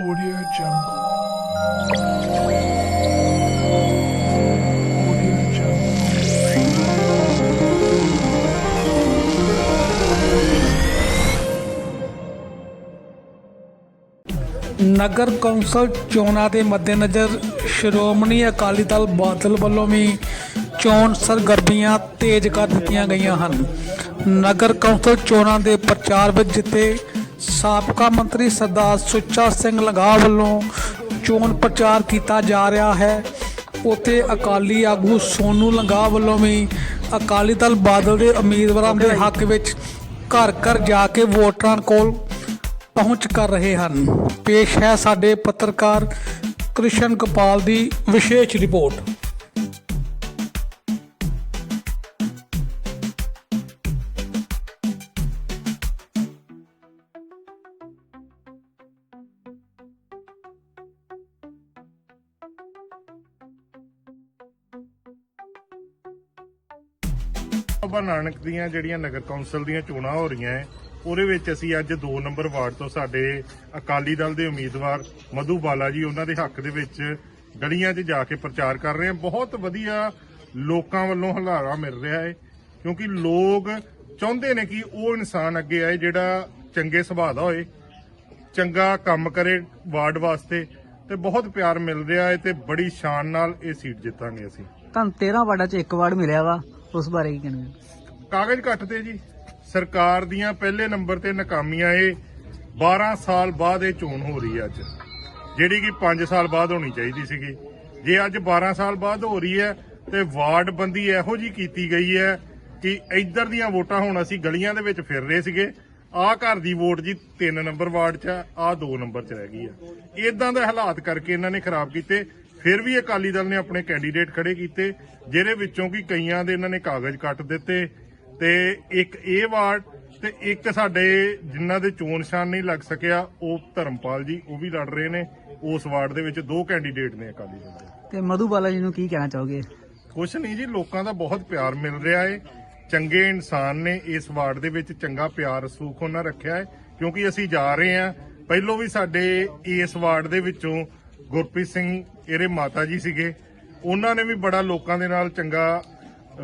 Audio Jungle. Audio Jungle. ਨਗਰ council ਚੋਣਾਂ ਦੇ ਮੱਦੇਨਜ਼ਰ ਸ਼੍ਰੋਮਣੀ ਅਕਾਲੀ ਦਲ ਬਾਦਲ ਵੱਲੋਂ ਵੀ ਚੋਣ ਸਰਗਰਮੀਆਂ ਤੇਜ਼ ਕਰ ਦਿੱਤੀਆਂ ਗਈਆਂ ਹਨ ਨਗਰ ਕੌਂਸਲ ਚੋਣਾਂ ਦੇ ਪ੍ਰਚਾਰ ਵਿੱਚ ਜਿੱਤੇ ਸਾਬਕਾ ਮੰਤਰੀ ਸਰਦਾਰ ਸੁੱਚਾ ਸਿੰਘ ਲੰਗਾਹ ਵੱਲੋਂ ਚੋਣ ਪ੍ਰਚਾਰ ਕੀਤਾ ਜਾ ਰਿਹਾ ਹੈ। ਉਥੇ ਅਕਾਲੀ ਆਗੂ ਸੋਨੂ ਲੰਗਾ ਵੱਲੋਂ ਵੀ ਅਕਾਲੀ ਦਲ ਬਾਦਲ ਦੇ ਉਮੀਦਵਾਰਾਂ ਦੇ ਹੱਕ ਵਿੱਚ ਘਰ ਘਰ ਜਾ ਕੇ ਵੋਟਰਾਂ ਕੋਲ ਪਹੁੰਚ ਕਰ ਰਹੇ ਹਨ। ਪੇਸ਼ ਹੈ ਸਾਡੇ ਪੱਤਰਕਾਰ ਕ੍ਰਿਸ਼ਨ ਗੋਪਾਲ ਦੀ ਵਿਸ਼ੇਸ਼ ਰਿਪੋਰਟ। ਬਾਬਾ ਨਾਨਕ ਦੀਆਂ ਜਿਹੜੀਆਂ ਨਗਰ ਕੌਂਸਲ ਦੀਆਂ ਚੋਣਾਂ ਹੋ ਰਹੀਆਂ ਹੈ ਉਹਦੇ ਵਿੱਚ ਅਸੀਂ ਅੱਜ 2 ਨੰਬਰ ਵਾਰਡ ਤੋਂ ਸਾਡੇ ਅਕਾਲੀ ਦਲ ਦੇ ਉਮੀਦਵਾਰ ਮਧੂ ਬਾਲਾ ਜੀ, ਉਹਨਾਂ ਦੇ ਹੱਕ ਦੇ ਵਿੱਚ ਗਲੀਆਂ 'ਚ ਜਾ ਕੇ ਪ੍ਰਚਾਰ ਕਰ ਰਹੇ ਹਾਂ ਬਹੁਤ ਵਧੀਆ ਲੋਕਾਂ ਵੱਲੋਂ ਹਲਾਰਾ ਮਿਲ ਰਿਹਾ ਹੈ ਕਿਉਂਕਿ ਲੋਕ ਚਾਹੁੰਦੇ ਨੇ ਕਿ ਉਹ ਇਨਸਾਨ ਅੱਗੇ ਆਏ ਜਿਹੜਾ ਚੰਗੇ ਸੁਭਾਅ ਦਾ ਹੋਏ, ਚੰਗਾ ਕੰਮ ਕਰੇ ਵਾਰਡ ਵਾਸਤੇ ਤੇ ਬਹੁਤ ਪਿਆਰ ਮਿਲ ਰਿਹਾ ਹੈ ਤੇ ਬੜੀ ਸ਼ਾਨ ਨਾਲ ਇਹ ਸੀਟ ਜਿੱਤਾਂਗੇ ਅਸੀਂ। ਤੁਹਾਨੂੰ 13 ਵਾਰਡਾਂ ਚ ਇੱਕ ਵਾਰਡ ਮਿਲਿਆ ਵਾ। ਉਸ ਬਾਰੇ ਕੀ ਕਹਿਣਾ? ਕਾਗਜ਼ ਘੱਟ ਤੇ ਜੀ। ਸਰਕਾਰ ਦੀਆਂ ਪਹਿਲੇ ਨੰਬਰ ਤੇ ਨਾਕਾਮੀਆਂ ਇਹ 12 ਸਾਲ ਬਾਅਦ ਇਹ ਚੋਣ ਹੋ ਰਹੀ ਹੈ ਅੱਜ। ਜਿਹੜੀ ਕਿ 5 ਸਾਲ ਬਾਅਦ ਹੋਣੀ ਚਾਹੀਦੀ ਸੀਗੀ। ਜੇ ਅੱਜ 12 ਸਾਲ ਬਾਅਦ ਹੋ ਰਹੀ ਹੈ ਤੇ ਵਾਰਡ ਬੰਦੀ ਇਹੋ ਜੀ ਕੀਤੀ ਗਈ ਹੈ ਕਿ ਇੱਧਰ ਦੀਆਂ ਵੋਟਾਂ ਹੁਣ ਅਸੀਂ ਗਲੀਆਂ ਦੇ ਵਿੱਚ ਫਿਰ ਰਹੇ ਸੀਗੇ। ਆਹ ਘਰ ਦੀ ਵੋਟ ਜੀ 3 ਨੰਬਰ ਵਾਰਡ 'ਚ ਆ, ਆਹ 2 ਨੰਬਰ 'ਚ ਰਹਿ ਗਈ ਆ। ਇਦਾਂ ਦੇ ਹਾਲਾਤ ਕਰਕੇ ਇਹਨਾਂ ਨੇ ਖਰਾਬ ਕੀਤੇ। ਫਿਰ ਵੀ ਅਕਾਲੀ ਦਲ ਨੇ ਆਪਣੇ ਕੈਂਡੀਡੇਟ ਖੜੇ ਕੀਤੇ ਜਿਹਦੇ ਵਿੱਚੋਂ ਕਿ ਕਈਆਂ ਦੇ ਇਹਨਾਂ ਨੇ ਕਾਗਜ਼ ਕੱਟ ਦਿੱਤੇ ਤੇ ਇੱਕ ਇਹ ਵਾਰਡ ਤੇ ਇੱਕ ਸਾਡੇ ਜਿਨ੍ਹਾਂ ਦੇ ਚੋਣ ਨਿਸ਼ਾਨ ਨਹੀਂ ਲੱਗ ਸਕਿਆ ਉਹ ਧਰਮਪਾਲ ਜੀ ਉਹ ਵੀ ਲੜ ਰਹੇ ਨੇ। ਉਸ ਵਾਰਡ ਦੇ ਵਿੱਚ ਦੋ ਕੈਂਡੀਡੇਟ ਨੇ ਅਕਾਲੀ ਦਲ ਦੇ। ਤੇ ਮਧੂ ਬਾਲਾ ਜੀ ਨੂੰ ਕੀ ਕਹਿਣਾ ਚਾਹੋਗੇ? ਕੁਛ ਨਹੀਂ ਜੀ ਲੋਕਾਂ ਦਾ ਬਹੁਤ ਪਿਆਰ ਮਿਲ ਰਿਹਾ ਏ। ਚੰਗੇ ਇਨਸਾਨ ਨੇ ਇਸ ਵਾਰਡ ਦੇ ਵਿੱਚ ਚੰਗਾ ਪਿਆਰ ਸੂਖ ਉਹਨਾਂ ਰੱਖਿਆ ਹੈ ਕਿਉਂਕਿ ਅਸੀਂ ਜਾ ਰਹੇ ਹਾਂ ਪਹਿਲੋਂ ਵੀ ਸਾਡੇ ਇਸ ਵਾਰਡ ਦੇ ਵਿੱਚੋਂ ਗੁਰਪ੍ਰੀਤ ਸਿੰਘ ਇਹਦੇ ਮਾਤਾ ਜੀ ਸੀਗੇ। ਉਹਨਾਂ ਨੇ ਵੀ ਬੜਾ ਲੋਕਾਂ ਦੇ ਨਾਲ ਚੰਗਾ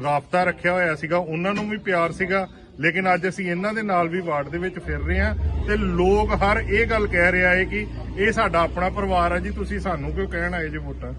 ਰਾਬਤਾ ਰੱਖਿਆ ਹੋਇਆ ਸੀਗਾ। ਉਹਨਾਂ ਨੂੰ ਵੀ ਪਿਆਰ ਸੀਗਾ। ਲੇਕਿਨ ਅੱਜ ਅਸੀਂ ਇਹਨਾਂ ਦੇ ਨਾਲ ਵੀ ਵਾਰਡ ਦੇ ਵਿੱਚ ਫਿਰ ਰਹੇ ਹਾਂ ਤੇ ਲੋਕ ਹਰ ਇਹ ਗੱਲ ਕਹਿ ਰਿਹਾ ਹੈ ਕਿ ਇਹ ਸਾਡਾ ਆਪਣਾ ਪਰਿਵਾਰ ਹੈ ਜੀ, ਤੁਸੀਂ ਸਾਨੂੰ ਕਿਉਂ ਕਹਿਣ ਆਏ ਜੇ ਵੋਟਾਂ?